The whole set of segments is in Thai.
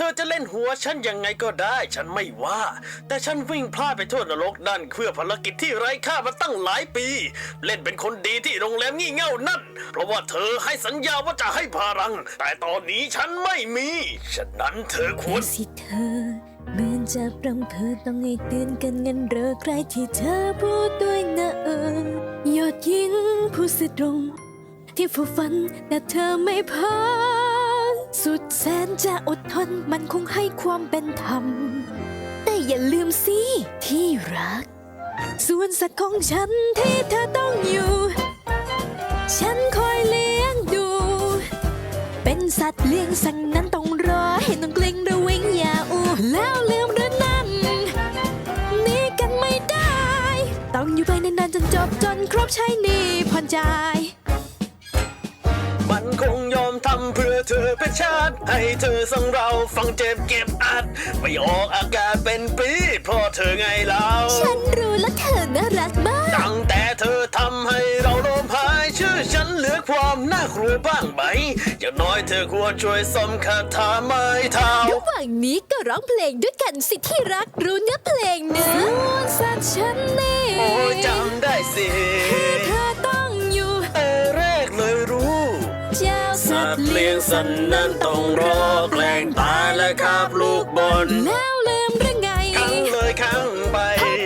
ธอจะเล่นหัวฉันยังไงก็ได้ ฉันไม่ว่า แต่ฉันวิ่งพลาดไปทั่วนรกนั่นเพื่อภารกิจที่ไร้ค่ามาตั้งหลายปี เล่นเป็นคนดีที่โรงแรมงี่เง่านั่น เพราะว่าเธอให้สัญญาว่าจะให้พลัง แต่ตอนนี้ฉันไม่มี ฉะนั้นเธอควรสิเธอเหมือนจะรำเพอต้องให้ตื่นกันเงินเรอใครที่เธอพูดด้วยนะเออยอดยิงผู้สตรง ที่ฝ่ฝันแต่เธอไม่พา สุดแสนจะอดทนมันคงให้ความเป็นธรรม แต่อย่าลืมสิ ที่รัก ส่วนสัตว์ของฉันที่เธอต้องอยู่ ฉันคอยเลี้ยงดู เป็นสัตว์เลี้ยงสั่งนั้นต้องรอให้ต้องเกรงระเวงอย่าอูแล้วลืมหรือนั้นนี่กันไม่ได้ ต้องอยู่ไปนานๆจนจบจนครบใช้หนี่ผ่อนจ่ายมันคงำเพื่อเธอเป็นชาติ ให้เธอสั่งเราฟังเจ็บเก็บอัด ไม่ออกอาการเป็นปีเพราะเธอไงเราฉันรู้และเธอน่ารักมาก ตั้งแต่เธอทำให้เราโลมหายชื่อฉันเหลือความน่ากลัวบ้างไหม อย่างน้อยเธอควรช่วยสมคาถาไม้เท้าระหว่างนี้ก็ร้องเพลงด้วยกันสิที่รักรู้เนื้อเพลงเนื้อส่วนสัตว์ฉันนี่โอ้ยจำได้สิที่เธอต้องอยู่ แต่แรกเลยรู้เจ้า สัสัตตว์ว์เลี้เลี้ยยงงสัสันนนั้นั้นนต้ต้อองงรรออแกแกล้ล้งงตาตายยและและคาคาบบลูลูกกบบออลลแล้วลืมหรือไงทั้งเลยข้างไป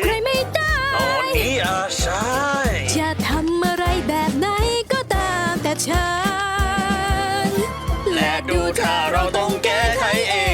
ใครไม่ได้ ตอนนี้อาชายจะทำอะไรแบบไหนก็ตามแต่ฉันและดูถ้าเราต้องแก้ไขเอง